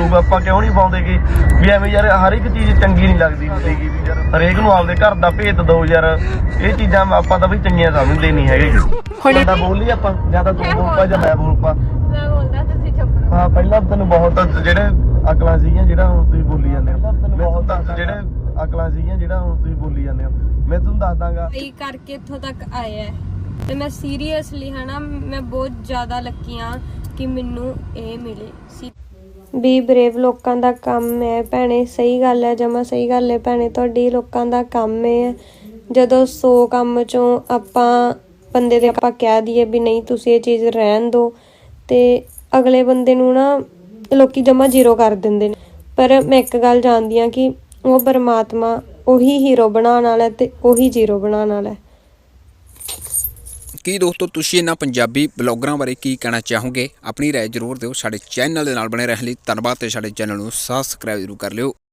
Blog ਆਪਾਂ ਕਿਉਂ ਨਹੀਂ ਪਾਉਂਦੇਗੇ ਵੀ ਐਵੇਂ ਯਾਰ ਹਰ ਇੱਕ ਚੀਜ਼ ਚੰਗੀ ਨਹੀਂ ਲੱਗਦੀ ਹੁੰਦੀਗੀ ਵੀ ਯਾਰ ਹਰੇਕ ਨੂੰ ਆਪਦੇ ਘਰ ਦਾ ਭੇਤ ਦਿਓ ਯਾਰ ਇਹ ਚੀਜ਼ਾਂ ਆਪਾਂ ਤਾਂ ਵੀ ਚੰਗੀਆਂ ਸਮਝਦੇ ਨਹੀਂ ਹੈਗੇ। ਹੁਣ ਤਾਂ ਬੋਲੀ ਆਪਾਂ ਜਾਂ ਤਾਂ ਤੂੰ ਬੋਲ ਪਾ ਜਾਂ ਮੈਂ ਬੋਲ ਪਾ। ਮੈਂ ਬੋਲਦਾ ਤੁਸੀਂ ਚੁੱਪ ਰਹੋ। ਹਾਂ ਪਹਿਲਾਂ ਤੈਨੂੰ ਬਹੁਤ ਜਿਹੜੇ ਅਕਲਾਂ ਸੀਗੀਆਂ ਜਿਹੜਾ ਹੁਣ ਤੁਸੀਂ ਬੋਲੀ ਜਾਂਦੇ ਹੋ। ਬਹੁਤ ਜਿਹੜੇ ਅਕਲਾਂ ਸੀਗੀਆਂ ਜਿਹੜਾ ਹੁਣ ਤੁਸੀਂ ਬੋਲੀ ਜਾਂਦੇ ਹੋ। ਮੈਂ ਤੁਹਾਨੂੰ ਦੱਸ ਦਾਂਗਾ ਇਹ ਕਰਕੇ ਇੱਥੋਂ ਤੱਕ ਆਇਆ ਤੇ ਮੈਂ ਸੀਰੀਅਸਲੀ ਹਨਾ ਮੈਂ ਬਹੁਤ ਜ਼ਿਆਦਾ ਲੱਕੀ ਆ ਕਿ ਮੈਨੂੰ ਇਹ ਮਿਲੇ। ਸੀ ਵੀ ਬਰੇਵ ਲੋਕਾਂ ਦਾ ਕੰਮ ਹੈ। ਭੈਣੇ, ਸਹੀ ਗੱਲ ਹੈ, ਜਮਾ ਸਹੀ ਗੱਲ ਹੈ। ਭੈਣੇ, ਤੁਹਾਡੀ ਲੋਕਾਂ ਦਾ ਕੰਮ ਹੈ। ਜਦੋਂ 100 ਕੰਮ ਚੋਂ ਆਪਾਂ ਬੰਦੇ ਦੇ ਆਪਾਂ ਕਹਿ ਦਈਏ ਵੀ ਨਹੀਂ, ਤੁਸੀਂ ਇਹ ਚੀਜ਼ ਰਹਿਣ ਦਿਓ ਤੇ ਅਗਲੇ ਬੰਦੇ ਨੂੰ ਨਾ ਲੋਕੀ ਜਮਾ ਜ਼ੀਰੋ ਕਰ ਦਿੰਦੇ ਨੇ। ਪਰ ਮੈਂ ਇੱਕ ਗੱਲ ਜਾਣਦੀ ਆ ਕਿ ਉਹ ਪਰਮਾਤਮਾ ਉਹੀ ਹੀਰੋ ਬਣਾਉਣ ਵਾਲਾ ਹੈ ਤੇ ਉਹੀ ਜ਼ੀਰੋ ਬਣਾਉਣ ਵਾਲਾ ਕੀ ਦੋਸਤੋ, ਤੁਸੀਂ ਇਹਨਾਂ ਪੰਜਾਬੀ ਬਲੌਗਰਾਂ ਬਾਰੇ ਕੀ ਕਹਿਣਾ ਚਾਹੋਗੇ? ਆਪਣੀ ਰਾਏ ਜ਼ਰੂਰ ਦਿਓ, ਸਾਡੇ ਚੈਨਲ ਦੇ ਨਾਲ ਬਣੇ ਰਹਿਣ ਲਈ ਧੰਨਵਾਦ ਤੇ ਸਾਡੇ ਚੈਨਲ ਨੂੰ ਸਬਸਕ੍ਰਾਈਬ ਜ਼ਰੂਰ ਕਰ ਲਿਓ।